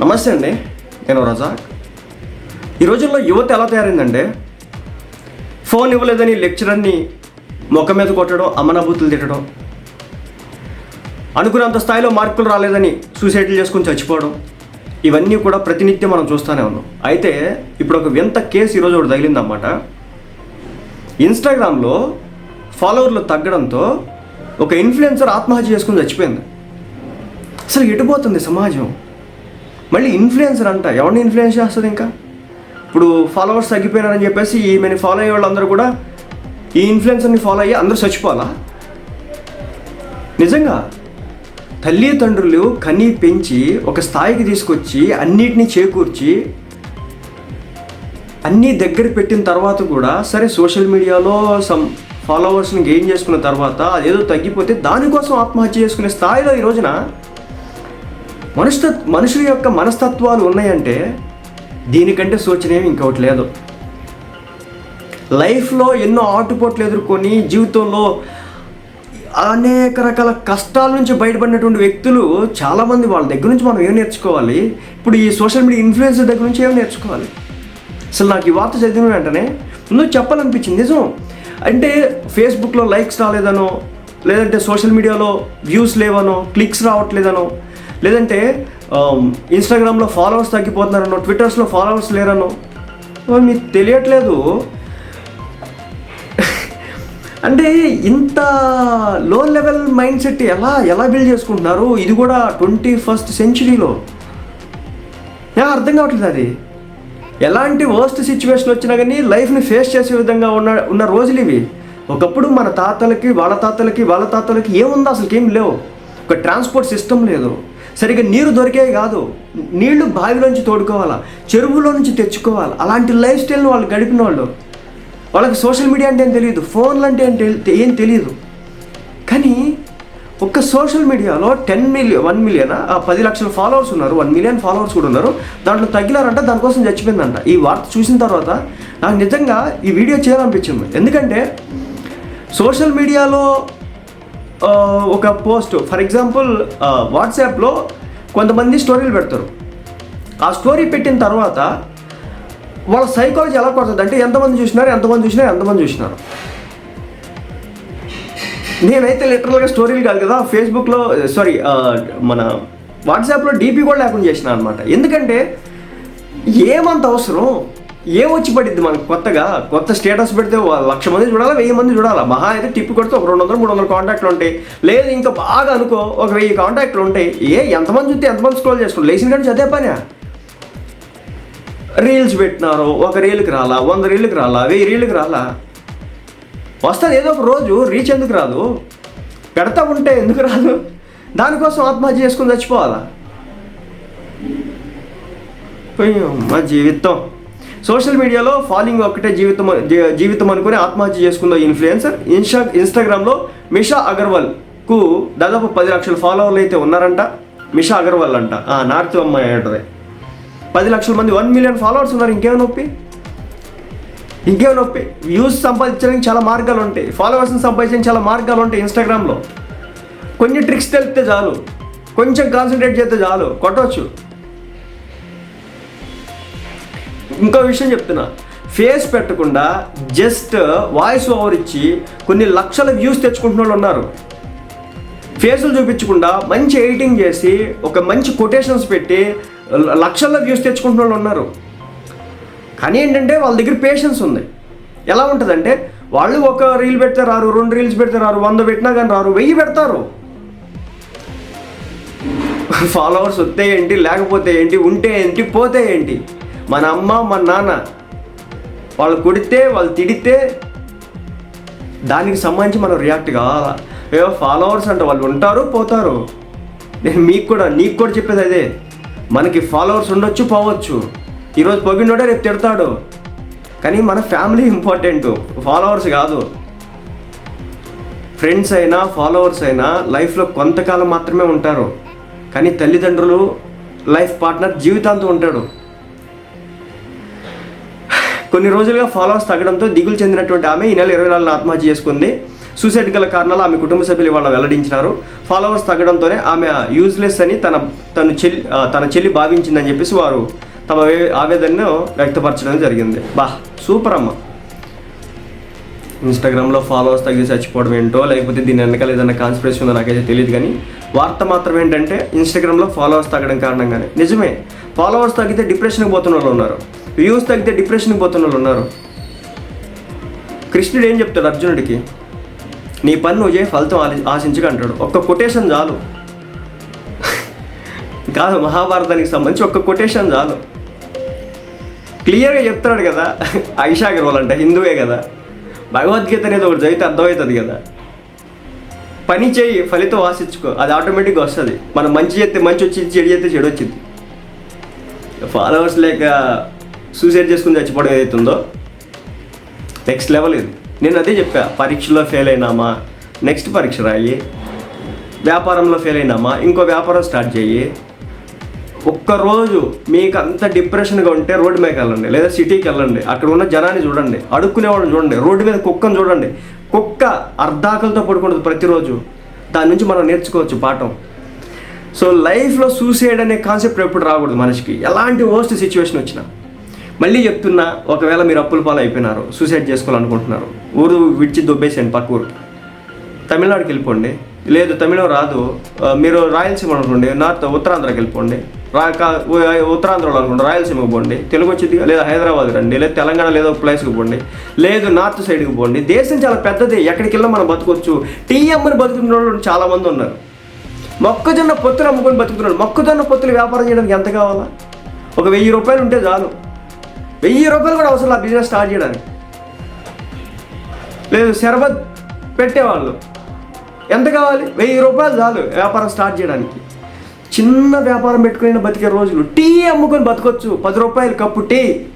నమస్తే అండి నేను రజాక్. ఈ రోజుల్లో యువత ఎలా తయారైందంటే ఫోన్ ఇవ్వలేదని లెక్చరర్ని ముఖం మీద కొట్టడం అమనభూతులు తిట్టడం అనుకున్నంత స్థాయిలో మార్కులు రాలేదని సూసైడ్లు చేసుకుని చచ్చిపోవడం ఇవన్నీ కూడా ప్రతినిత్యం మనం చూస్తూనే ఉన్నాం. అయితే ఇప్పుడు ఒక వింత కేసు ఈరోజు ఒకటి తగిలిందన్నమాట. ఇన్స్టాగ్రామ్లో ఫాలోవర్లు తగ్గడంతో ఒక ఇన్ఫ్లుయెన్సర్ ఆత్మహత్య చేసుకుని చచ్చిపోయింది. అసలు ఎటుపోతుంది సమాజం? మళ్ళీ ఇన్ఫ్లుయెన్సర్ అంట. ఎవరిని ఇన్ఫ్లుయెన్స్ చేస్తుంది ఇంకా? ఇప్పుడు ఫాలోవర్స్ తగ్గిపోయినారని చెప్పేసి ఈమెని ఫాలో అయ్యే వాళ్ళందరూ కూడా ఈ ఇన్ఫ్లుయెన్సర్ని ఫాలో అయ్యి అందరూ చచ్చిపోవాలా? నిజంగా తల్లిదండ్రులు కని పెంచి ఒక స్థాయికి తీసుకొచ్చి అన్నిటినీ చేకూర్చి అన్నీ దగ్గర పెట్టిన తర్వాత కూడా సరే సోషల్ మీడియాలో సమ్ ఫాలోవర్స్ని గెయిన్ చేసుకున్న తర్వాత అదేదో తగ్గిపోతే దానికోసం ఆత్మహత్య చేసుకునే స్థాయిలో ఈ రోజున మనుష మనుషుల యొక్క మనస్తత్వాలు ఉన్నాయంటే దీనికంటే సూచన ఏమి ఇంకొకటి లేదు. లైఫ్లో ఎన్నో ఆటుపోట్లు ఎదుర్కొని జీవితంలో అనేక రకాల కష్టాల నుంచి బయటపడినటువంటి వ్యక్తులు చాలామంది వాళ్ళ దగ్గర నుంచి మనం ఏం నేర్చుకోవాలి? ఇప్పుడు ఈ సోషల్ మీడియా ఇన్ఫ్లుయెన్సర్ దగ్గర నుంచి ఏం నేర్చుకోవాలి? అసలు నాకు ఈ వార్త చదివిన వెంటనే ముందు చెప్పాలనిపించింది నిజం. అంటే ఫేస్బుక్లో లైక్స్ రాలేదనో లేదంటే సోషల్ మీడియాలో వ్యూస్ లేవనో క్లిక్స్ రావట్లేదనో లేదంటే ఇన్స్టాగ్రామ్లో ఫాలోవర్స్ తగ్గిపోతున్నారనో ట్విట్టర్స్లో ఫాలోవర్స్ లేరనో మీకు తెలియట్లేదు. అంటే ఇంత లో లెవెల్ మైండ్ సెట్ ఎలా ఎలా బిల్డ్ చేసుకుంటున్నారు? ఇది కూడా ట్వంటీ ఫస్ట్ సెంచురీలో అర్థం కావట్లేదు అది. ఎలాంటి వర్స్ట్ సిచ్యువేషన్ వచ్చినా కానీ లైఫ్ని ఫేస్ చేసే విధంగా ఉన్న ఉన్న రోజులు ఇవి. ఒకప్పుడు మన తాతలకి వాళ్ళ తాతలకి వాళ్ళ తాతలకి ఏముందో అసలు ఏం లేవు. ఒక ట్రాన్స్పోర్ట్ సిస్టమ్ లేదు. సరిగ్గా నీరు దొరికేవి కాదు. నీళ్ళు బావిలోంచి తోడుకోవాలా చెరువులో నుంచి తెచ్చుకోవాలి. అలాంటి లైఫ్ స్టైల్ని వాళ్ళు గడిపిన వాళ్ళు వాళ్ళకి సోషల్ మీడియా అంటే ఏం తెలియదు ఫోన్లు అంటే ఏం తెలి- ఏం తెలియదు. కానీ ఒక్క సోషల్ మీడియాలో టెన్ మిలియన్ వన్ మిలియన్ పది లక్షల ఫాలోవర్స్ ఉన్నారు వన్ మిలియన్ ఫాలోవర్స్ కూడా ఉన్నారు. దాంట్లో తగ్గినారంట దానికోసం చచ్చిపోయిందంట. ఈ వార్త చూసిన తర్వాత నాకు నిజంగా ఈ వీడియో చేయాలనిపించింది. ఎందుకంటే సోషల్ మీడియాలో ఒక పోస్ట్. ఫర్ ఎగ్జాంపుల్ వాట్సాప్లో కొంతమంది స్టోరీలు పెడతారు. ఆ స్టోరీ పెట్టిన తర్వాత వాళ్ళ సైకాలజీ ఎలా కొడుతుంది అంటే ఎంతమంది చూసినారు ఎంతమంది చూసినారు ఎంతమంది చూసినారు. నేనైతే లిటరల్గా స్టోరీలు కాదు కదా ఫేస్బుక్లో సారీ మన వాట్సాప్లో డీపీ కూడా లేకుండా చేసిన అనమాట ఎందుకంటే ఏమంత అవసరం? ఏం వచ్చి పడిద్ది మనకు కొత్తగా? కొత్త స్టేటస్ పెడితే లక్ష మంది చూడాలా వెయ్యి మంది చూడాలా? మహా అయితే టిప్ కొడితే ఒక రెండు వందలు మూడు వందల కాంటాక్ట్లు ఉంటాయి. లేదు ఇంకా బాగా అనుకో ఒక వెయ్యి కాంటాక్ట్లు ఉంటాయి. ఏ ఎంతమంది చూస్తే ఎంతమంది స్క్రోల్ చేసుకోండి లేచిన కానీ చదివే పని? రీల్స్ పెట్టినారు ఒక రీల్కి రాలా వంద రీల్కి రాలా వెయ్యి రీల్కి రాలా? వస్తుంది ఏదో ఒక రోజు రీచ్ ఎందుకు రాదు? పెడతా ఉంటే ఎందుకు రాదు? దానికోసం ఆత్మహత్య చేసుకుని చచ్చిపోవాలా? మా జీవితం. సోషల్ మీడియాలో ఫాలోయింగ్ ఒక్కటే జీవితం జీవితం అనుకుని ఆత్మహత్య చేసుకుందో ఇన్ఫ్లుయెన్సర్ ఇన్స్టా ఇన్స్టాగ్రామ్లో మిషా అగర్వాల్కు దాదాపు పది లక్షల ఫాలోవర్లు అయితే ఉన్నారంట. మిషా అగర్వాల్ అంట. ఆ, నార్త్ అమ్మాయి అంటది. పది లక్షల మంది వన్ మిలియన్ ఫాలోవర్స్ ఉన్నారు. ఇంకేం నొప్పి? ఇంకేం నొప్పి? వ్యూస్ సంపాదించడానికి చాలా మార్గాలు ఉంటాయి. ఫాలోవర్స్ని సంపాదించడానికి చాలా మార్గాలు ఉంటాయి ఇన్స్టాగ్రామ్లో. కొన్ని ట్రిక్స్ తెలిపితే చాలు. కొంచెం కాన్సన్ట్రేట్ చేస్తే చాలు. కొట్టవచ్చు ఇంకో విషయం చెప్తున్నా. ఫేస్ పెట్టకుండా జస్ట్ వాయిస్ ఓవర్ ఇచ్చి కొన్ని లక్షల వ్యూస్ తెచ్చుకుంటున్న వాళ్ళు ఉన్నారు. ఫేసులు చూపించకుండా మంచి ఎడిటింగ్ చేసి ఒక మంచి కొటేషన్స్ పెట్టి లక్షల వ్యూస్ తెచ్చుకుంటున్న వాళ్ళు ఉన్నారు. కానీ ఏంటంటే వాళ్ళ దగ్గర పేషెన్స్ ఉంది. ఎలా ఉంటుందంటే వాళ్ళు ఒక రీల్ పెడితే రారు రెండు రీల్స్ పెడితే రారు వంద పెట్టినా కానీ రారు వెయ్యి పెడతారు. ఫాలోవర్స్ వస్తే ఏంటి లేకపోతే ఏంటి ఉంటే ఏంటి పోతే ఏంటి? మన అమ్మ మన నాన్న వాళ్ళు కొడితే వాళ్ళు తిడితే దానికి సంబంధించి మనం రియాక్ట్ కావాలా? ఏవో ఫాలోవర్స్ అంటే వాళ్ళు ఉంటారు పోతారు. నేను మీకు కూడా నీకు కూడా చెప్పేది అదే. మనకి ఫాలోవర్స్ ఉండొచ్చు పోవచ్చు. ఈరోజు పొగినోడే రేపు తిడతాడు. కానీ మన ఫ్యామిలీ ఇంపార్టెంట్ ఫాలోవర్స్ కాదు. ఫ్రెండ్స్ అయినా ఫాలోవర్స్ అయినా లైఫ్లో కొంతకాలం మాత్రమే ఉంటారు. కానీ తల్లిదండ్రులు లైఫ్ పార్ట్నర్ జీవితాంతం ఉంటాడు. కొన్ని రోజులుగా ఫాలోవర్స్ తగ్గడంతో దిగులు చెందినటువంటి ఆమె ఈ నెల ఇరవై నాలుగున ఆత్మహత్య చేసుకుంది. సూసైడ్ గల కారణాలు ఆమె కుటుంబ సభ్యులు వాళ్ళు వెల్లడించినారు. ఫాలోవర్స్ తగ్గడంతోనే ఆమె యూజ్లెస్ అని తన తన చెల్లి తన చెల్లి భావించిందని చెప్పేసి వారు తమ ఆవేదనను వ్యక్తపరచడం జరిగింది. బా సూపర్ అమ్మ. ఇన్స్టాగ్రామ్లో ఫాలోవర్స్ తగ్గి చచ్చిపోవడం ఏంటో లేకపోతే దీని వెనకాల ఏదైనా కాన్స్పిరసీ ఉందో నాకైతే తెలియదు కానీ వార్త మాత్రం ఏంటంటే ఇన్స్టాగ్రామ్లో ఫాలోవర్స్ తగ్గడం కారణంగానే. నిజమే ఫాలోవర్స్ తగ్గితే డిప్రెషన్కి పోతున్న వాళ్ళు ఉన్నారు. వ్యూస్ తగ్గితే డిప్రెషన్కి పోతున్న వాళ్ళు ఉన్నారు. కృష్ణుడు ఏం చెప్తాడు అర్జునుడికి? నీ పని నువ్వు చేయి ఫలితం ఆలి ఆశించగా అంటాడు. ఒక్క కొటేషన్ చాలు. కాదు మహాభారతానికి సంబంధించి ఒక్క కొటేషన్ చాలు. క్లియర్గా చెప్తున్నాడు కదా ఐషా అగర్వాల్ అంటే హిందువే కదా. భగవద్గీత అనేది ఒకటి చదివితే అర్థమవుతుంది కదా. పని చేయి ఫలితం ఆశించుకో అది ఆటోమేటిక్గా వస్తుంది. మనం మంచి చేస్తే మంచి వచ్చింది చెడు చేస్తే చెడు వచ్చింది. ఫాలోవర్స్ లేక సూసైడ్ చేసుకుని చచ్చిపోవడం ఏదైతుందో? నెక్స్ట్ లెవెల్ ఇది. నేను అదే చెప్పా పరీక్షలో ఫెయిల్ అయినామా? నెక్స్ట్ పరీక్ష రాయి. వ్యాపారంలో ఫెయిల్ అయినామా? ఇంకో వ్యాపారం స్టార్ట్ చేయి. ఒక్కరోజు మీకు అంత డిప్రెషన్గా ఉంటే రోడ్డు మీదకి వెళ్ళండి లేదా సిటీకి వెళ్ళండి అక్కడ ఉన్న జనాన్ని చూడండి అడుక్కునేవాడిని చూడండి రోడ్డు మీద కుక్కను చూడండి. కుక్క అర్ధాకలతో పడుకుంటుంది ప్రతిరోజు. దాని నుంచి మనం నేర్చుకోవచ్చు పాఠం. సో లైఫ్లో సూసైడ్ అనే కాన్సెప్ట్ ఎప్పుడు రాకూడదు మనిషికి. ఎలాంటి వర్స్ట్ సిచ్యువేషన్ వచ్చినా. మళ్ళీ చెప్తున్నా ఒకవేళ మీరు అప్పుల పాలు అయిపోయినారు సూసైడ్ చేసుకోవాలనుకుంటున్నారు ఊరు విడిచి దొబ్బేసేయండి పక్క ఊరు తమిళనాడుకి వెళ్ళిపోండి. లేదు తమిళం రాదు. మీరు రాయలసీమ అనుకోండి నార్త్ ఉత్తరాంధ్రకి వెళ్ళిపోండి. రా ఉత్తరాంధ్రలో అనుకోండి రాయలసీమకు పోండి. తెలుగు వచ్చింది లేదా హైదరాబాద్ రండి లేదా తెలంగాణ లేదా ప్లేస్కి పోండి. లేదు నార్త్ సైడ్కి పోండి. దేశం చాలా పెద్దది ఎక్కడికి వెళ్ళినా మనం బతకొచ్చు. టీఎంని బతుకున్న వాళ్ళు చాలా మంది ఉన్నారు. మొక్కజొన్న పొత్తులు అమ్ముకొని బతుకుతున్నాడు మొక్కజొన్న పొత్తులు వ్యాపారం చేయడానికి ఎంత కావాలా? ఒక వెయ్యి రూపాయలు ఉంటే చాలు. వెయ్యి రూపాయలు కూడా అవసరం ఆ బిజినెస్ స్టార్ట్ చేయడానికి. లేదు శరబత్ పెట్టేవాళ్ళు. ఎంత కావాలి? వెయ్యి రూపాయలు చాలు వ్యాపారం స్టార్ట్ చేయడానికి. చిన్న వ్యాపారం పెట్టుకుని బతికే రోజులు. టీ అమ్ముకొని బతకొచ్చు. పది రూపాయలు కప్పు టీ.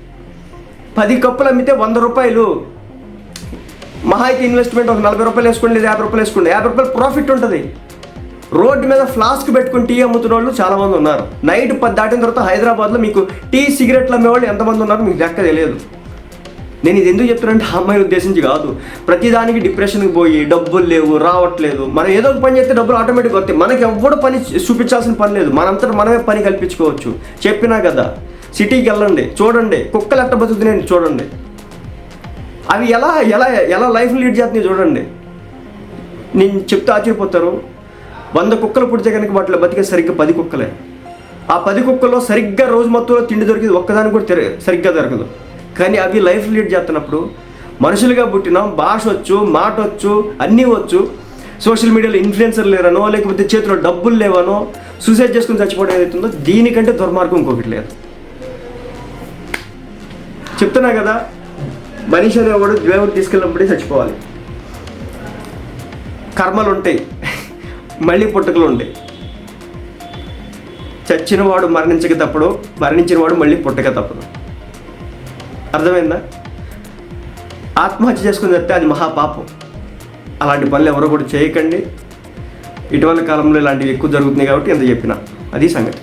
పది కప్పులు అమ్మితే వంద రూపాయలు. మహా అయితే ఇన్వెస్ట్మెంట్ ఒక నలభై రూపాయలు వేసుకోండి లేదా యాభై రూపాయలు వేసుకోండి. యాభై రూపాయలు ప్రాఫిట్ ఉంటుంది. రోడ్డు మీద ఫ్లాస్క్ పెట్టుకుని టీ అమ్ముతున్న వాళ్ళు చాలా మంది ఉన్నారు. నైట్ పది దాటిన తర్వాత హైదరాబాద్లో మీకు టీ సిగరెట్లు అమ్మేవాళ్ళు ఎంతమంది ఉన్నారో మీకు లెక్క తెలియదు. నేను ఇది ఎందుకు చెప్తున్నానంటే అమ్మాయి ఉద్దేశించి కాదు. ప్రతిదానికి డిప్రెషన్కి పోయి డబ్బులు లేవు రావట్లేదు. మనం ఏదో ఒక పని చేస్తే డబ్బులు ఆటోమేటిక్గా వస్తాయి. మనకి ఎవ్వడు పని చూపించాల్సిన పని లేదు. మనంతటా మనమే పని కల్పించుకోవచ్చు. చెప్పినా కదా సిటీకి వెళ్ళండి చూడండి. కుక్కలు ఎట్ట బతుకుతున్నాయండి చూడండి. అవి ఎలా ఎలా ఎలా లైఫ్ లీడ్ చేస్తున్నాయి చూడండి. నేను చెప్తే ఆశ్చర్యపోతారు. వంద కుక్కలు పుడితే కనుక వాటిలో బతికే సరిగ్గా పది కుక్కలే. ఆ పది కుక్కల్లో సరిగ్గా రోజు మొత్తంలో తిండి దొరికింది ఒక్కదానికి కూడా తెర సరిగ్గా దొరకదు. కానీ అవి లైఫ్ లీడ్ చేస్తున్నప్పుడు మనుషులుగా పుట్టినాం భాష వచ్చు మాట వచ్చు అన్నీ వచ్చు సోషల్ మీడియాలో ఇన్ఫ్లుయెన్సర్ లేరనో లేకపోతే చేతిలో డబ్బులు లేవనో సూసైడ్ చేసుకుని చచ్చిపోవడం ఏదైతుందో దీనికంటే దుర్మార్గం ఇంకొకటి లేదు. చెప్తున్నా కదా మనిషి అనేవాడు దేవుడు తీసుకెళ్ళినప్పుడే చచ్చిపోవాలి. కర్మలు ఉంటాయి మళ్ళీ పుట్టుకలు ఉంటాయి చచ్చినవాడు మరణించక తప్పుడు మరణించినవాడు మళ్ళీ పుట్టక తప్పదు అర్థమైందా? ఆత్మహత్య చేసుకుని చెప్తే అది మహాపాపం. అలాంటి పనులు ఎవరు కూడా చేయకండి. ఇటీవల కాలంలో ఇలాంటివి ఎక్కువ జరుగుతున్నాయి కాబట్టి ఎంత చెప్పిన. అది సంగతి.